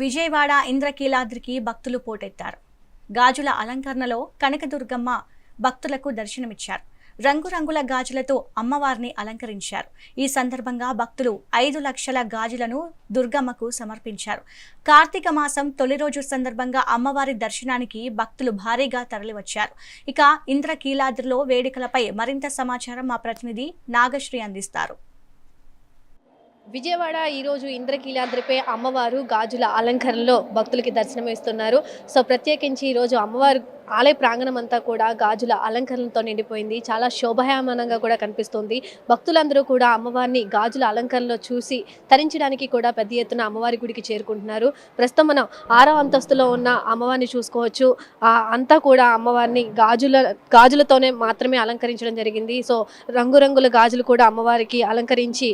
విజయవాడ ఇంద్రకీలాద్రికి భక్తులు పోటెత్తారు. గాజుల అలంకరణలో కనకదుర్గమ్మ భక్తులకు దర్శనమిచ్చారు. రంగురంగుల గాజులతో అమ్మవారిని అలంకరించారు. ఈ సందర్భంగా భక్తులు ఐదు లక్షల గాజులను దుర్గమ్మకు సమర్పించారు. కార్తీక మాసం తొలి రోజు సందర్భంగా అమ్మవారి దర్శనానికి భక్తులు భారీగా తరలివచ్చారు. ఇక ఇంద్రకీలాద్రిలో వేడుకలపై మరింత సమాచారం మా ప్రతినిధి నాగశ్రీ అందిస్తారు. విజయవాడ ఈరోజు ఇంద్రకీలాద్రిపై అమ్మవారు గాజుల అలంకరణలో భక్తులకి దర్శనం ఇస్తున్నారు సో ప్రత్యేకించి ఈరోజు అమ్మవారు ఆలయ ప్రాంగణం అంతా కూడా గాజుల అలంకరణలతో నిండిపోయింది. చాలా శోభాయమానంగా కూడా కనిపిస్తుంది. భక్తులందరూ కూడా అమ్మవారిని గాజుల అలంకరణలో చూసి తరించడానికి కూడా పెద్ద ఎత్తున అమ్మవారి గుడికి చేరుకుంటున్నారు. ప్రస్తుతం మనం ఆరో అంతస్తులో ఉన్న అమ్మవారిని చూసుకోవచ్చు. అంతా కూడా అమ్మవారిని గాజుల గాజులతోనే మాత్రమే అలంకరించడం జరిగింది. సో రంగురంగుల గాజులు కూడా అమ్మవారికి అలంకరించి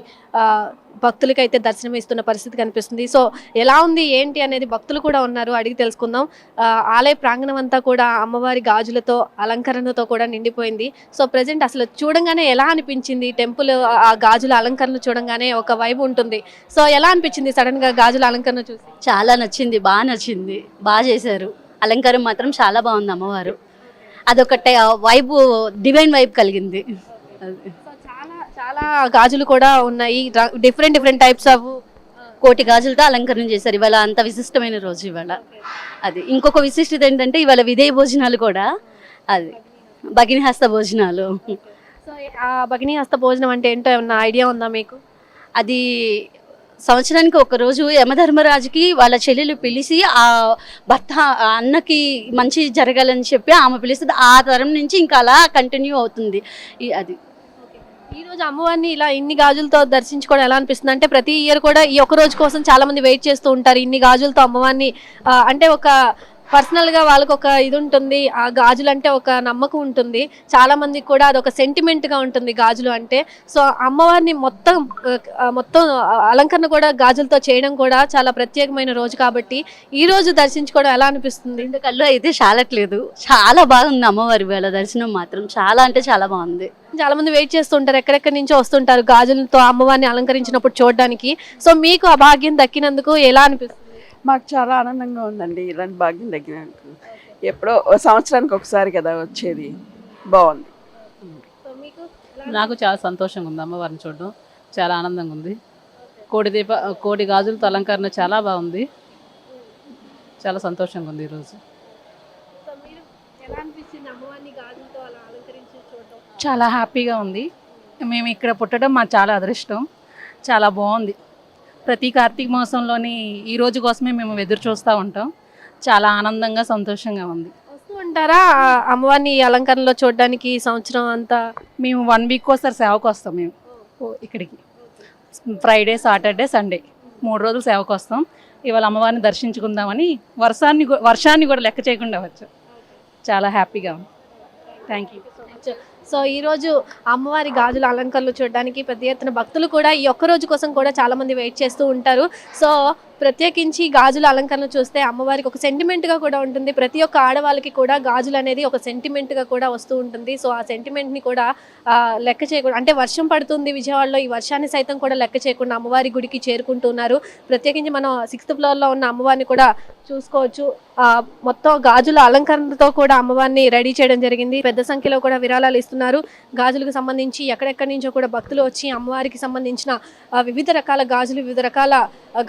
భక్తులకి భక్తులకైతే దర్శనం ఇస్తున్న పరిస్థితి కనిపిస్తుంది. సో ఎలా ఉంది ఏంటి అనేది భక్తులు కూడా ఉన్నారు. అడిగి తెలుసుకుందాం. ఆలయ ప్రాంగణం అంతా కూడా అమ్మవారి గాజులతో అలంకరణతో కూడా నిండిపోయింది. సో ప్రజెంట్ అసలు చూడంగానే ఎలా అనిపించింది? టెంపుల్ ఆ గాజుల అలంకరణ చూడంగానే ఒక వైబ్ ఉంటుంది. సో ఎలా అనిపించింది సడన్గా గాజుల అలంకరణ చూసి? చాలా నచ్చింది బాగా నచ్చింది బాగా చేశారు. అలంకారం మాత్రం చాలా బాగుంది అమ్మవారు. అదొక వైబ్ డివైన్ వైబ్ కలిగింది. చాలా చాలా గాజులు కూడా ఉన్నాయి. డిఫరెంట్ డిఫరెంట్ టైప్స్ ఆఫ్ కోటి గాజులతో అలంకరణ చేశారు. ఇవాళ అంత విశిష్టమైన రోజు ఇవాళ. అది. ఇంకొక విశిష్టత ఏంటంటే ఇవాళ విదేయ భోజనాలు కూడా అది. భగినిహస్త భోజనాలు. సో ఆ భగిని హస్త భోజనం అంటే ఏంటో ఏమన్నా ఐడియా ఉందా మీకు? అది సంవత్సరానికి ఒక రోజు యమధర్మరాజుకి వాళ్ళ చెల్లెలు పిలిచి ఆ భర్త అన్నకి మంచి జరగాలని చెప్పి ఆమె పిలుస్తుంది. ఆ తరం నుంచి ఇంకా అలా కంటిన్యూ అవుతుంది. అది. ఈ రోజు అమ్మవారిని ఇలా ఇన్ని గాజులతో దర్శించుకోవడం ఎలా అనిపిస్తుంది? అంటే ప్రతి ఇయర్ కూడా ఈ ఒక్క రోజు కోసం చాలా మంది వెయిట్ చేస్తూ ఉంటారు ఇన్ని గాజులతో అమ్మవారిని అంటే ఒక పర్సనల్గా వాళ్ళకి ఒక ఇది ఉంటుంది ఆ గాజులు అంటే ఒక నమ్మకం ఉంటుంది. చాలా మందికి కూడా అది ఒక సెంటిమెంట్గా ఉంటుంది గాజులు అంటే. సో అమ్మవారిని మొత్తం మొత్తం అలంకరణ కూడా గాజులతో చేయడం కూడా చాలా ప్రత్యేకమైన రోజు కాబట్టి ఈ రోజు దర్శించుకోవడం ఎలా అనిపిస్తుంది? రెండు కళ్ళు అయితే చాలట్లేదు. చాలా బాగుంది అమ్మవారి వేళ దర్శనం మాత్రం. చాలా అంటే చాలా బాగుంది. చాలా మంది వెయిట్ చేస్తుంటారు. ఎక్కడెక్కడి నుంచో వస్తుంటారు? గాజులతో అమ్మవారిని అలంకరించినప్పుడు చూడడానికి. సో మీకు ఆ భాగ్యం దక్కినందుకు ఎలా అనిపిస్తుంది? మాకు చాలా ఆనందంగా ఉందండి. ఇలాంటి భాగ్యం తగ్గినందుకు ఎప్పుడో సంవత్సరానికి ఒకసారి కదా వచ్చేది. బాగుంది. సో మీకు నాకు చాలా సంతోషంగా ఉంది అమ్మవారిని చూడడం. చాలా ఆనందంగా ఉంది. కోడి దీప కోడి గాజులతో అలంకరణ చాలా బాగుంది. చాలా సంతోషంగా ఉంది ఈరోజు. ఎలా అనిపించింది అమ్మవారిని గాజులతో అలా చాలా హ్యాపీగా ఉంది. మేము ఇక్కడ పుట్టడం మాకు చాలా అదృష్టం. చాలా బాగుంది. ప్రతి కార్తీక మాసంలోని ఈ రోజు కోసమే మేము ఎదురు చూస్తూ ఉంటాం. చాలా ఆనందంగా సంతోషంగా ఉంది. వస్తూ ఉంటారా? అమ్మవారిని అలంకరణలో చూడడానికి ఈ సంవత్సరం అంతా? మేము వన్ వీక్ ఒకసారి సేవకు వస్తాం మేము. ఇక్కడికి. Friday Saturday Sunday. మూడు రోజులు సేవకు వస్తాం. ఇవాళ అమ్మవారిని దర్శించుకుందామని వర్షాన్ని వర్షాన్ని కూడా లెక్క చేయకుండా వచ్చాం. చాలా హ్యాపీగా ఉంది. థ్యాంక్ యూ సో ఈ రోజు అమ్మవారి గాజుల అలంకరణలు చూడడానికి పెద్ద ఎత్తున భక్తులు కూడా ఈ ఒక్క రోజు కోసం కూడా చాలామంది వెయిట్ చేస్తూ ఉంటారు. సో ప్రత్యేకించి గాజుల అలంకరణ చూస్తే అమ్మవారికి ఒక సెంటిమెంట్గా కూడా ఉంటుంది. ప్రతి ఒక్క ఆడవాళ్ళకి కూడా గాజులు అనేది ఒక సెంటిమెంట్గా కూడా వస్తూ ఉంటుంది. సో ఆ సెంటిమెంట్ని కూడా లెక్క చేయకుండా అంటే వర్షం పడుతుంది విజయవాడలో ఈ వర్షాన్ని సైతం కూడా లెక్క చేయకుండా అమ్మవారి గుడికి చేరుకుంటున్నారు. ప్రత్యేకించి మనం సిక్స్త్ ఫ్లోర్లో ఉన్న అమ్మవారిని కూడా చూసుకోవచ్చు. మొత్తం గాజుల అలంకరణతో కూడా అమ్మవారిని రెడీ చేయడం జరిగింది. పెద్ద సంఖ్యలో కూడా విరాళాలు ఇస్తున్నారు. గాజులకు సంబంధించి ఎక్కడెక్కడి నుంచో కూడా భక్తులు వచ్చి అమ్మవారికి సంబంధించిన వివిధ రకాల గాజులు వివిధ రకాల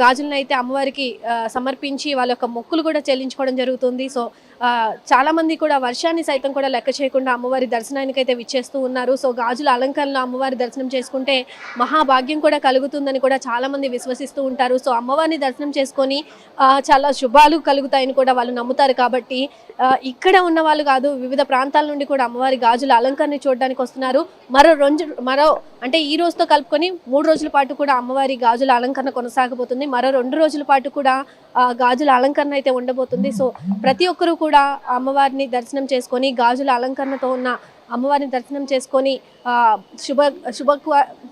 గాజులను అయితే అమ్మవారికి సమర్పించి వాళ్ళ యొక్క మొక్కులు కూడా చెల్లించుకోవడం జరుగుతుంది. సో చాలామంది చాలా మంది కూడా వర్షాన్ని సైతం కూడా లెక్క చేయకుండా అమ్మవారి దర్శనానికి అయితే విచ్చేస్తూ ఉన్నారు. సో గాజుల అలంకరణలో అమ్మవారి దర్శనం చేసుకుంటే మహాభాగ్యం కూడా కలుగుతుందని కూడా చాలా మంది విశ్వసిస్తూ ఉంటారు. సో అమ్మవారిని దర్శనం చేసుకొని చాలా శుభాలు కలుగుతాయని కూడా వాళ్ళు నమ్ముతారు. కాబట్టి ఇక్కడ ఉన్న వాళ్ళు కాదు వివిధ ప్రాంతాల నుండి కూడా అమ్మవారి గాజుల అలంకరణ చూడడానికి వస్తున్నారు. మరో రోజు మరో అంటే ఈ రోజుతో కలుపుకొని మూడు రోజుల పాటు కూడా అమ్మవారి గాజుల అలంకరణ కొనసాగబోతుంది. మరో రెండు రోజుల పాటు కూడా గాజుల అలంకరణ అయితే ఉండబోతుంది. సో ప్రతి ఒక్కరూ కూడా అమ్మవారిని దర్శనం చేసుకొని గాజుల అలంకరణతో ఉన్న అమ్మవారిని దర్శనం చేసుకొని శుభ శుభ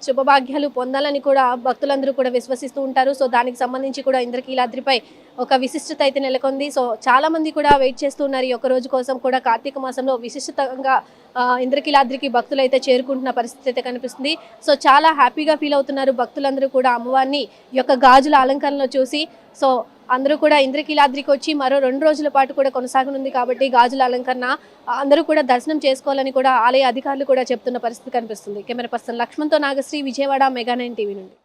శుభభాగ్యాలు పొందాలని కూడా భక్తులందరూ కూడా విశ్వసిస్తూ ఉంటారు. సో దానికి సంబంధించి కూడా ఇంద్రకీలాద్రిపై ఒక విశిష్టత అయితే నెలకొంది. సో చాలామంది కూడా వెయిట్ చేస్తున్నారు ఈ ఒక రోజు కోసం కూడా కార్తీక మాసంలో విశిష్టంగా ఇంద్రకీలాద్రికి భక్తులు అయితే చేరుకుంటున్న పరిస్థితి అయితే కనిపిస్తుంది. సో చాలా హ్యాపీగా ఫీల్ అవుతున్నారు భక్తులందరూ కూడా అమ్మవారిని ఈ యొక్క గాజుల అలంకరణలో చూసి. సో అందరూ కూడా ఇంద్రకీలాద్రికి వచ్చి మరో రెండు రోజుల పాటు కూడా కొనసాగనుంది కాబట్టి గాజుల అలంకరణ అందరూ కూడా దర్శనం చేసుకోవాలని కూడా ఆలయ అధికారులు కూడా చెప్తున్న పరిస్థితి కనిపిస్తుంది. Camera person లక్ష్మణ్తో Nagasri Vijayawada mega nine TV నుండి.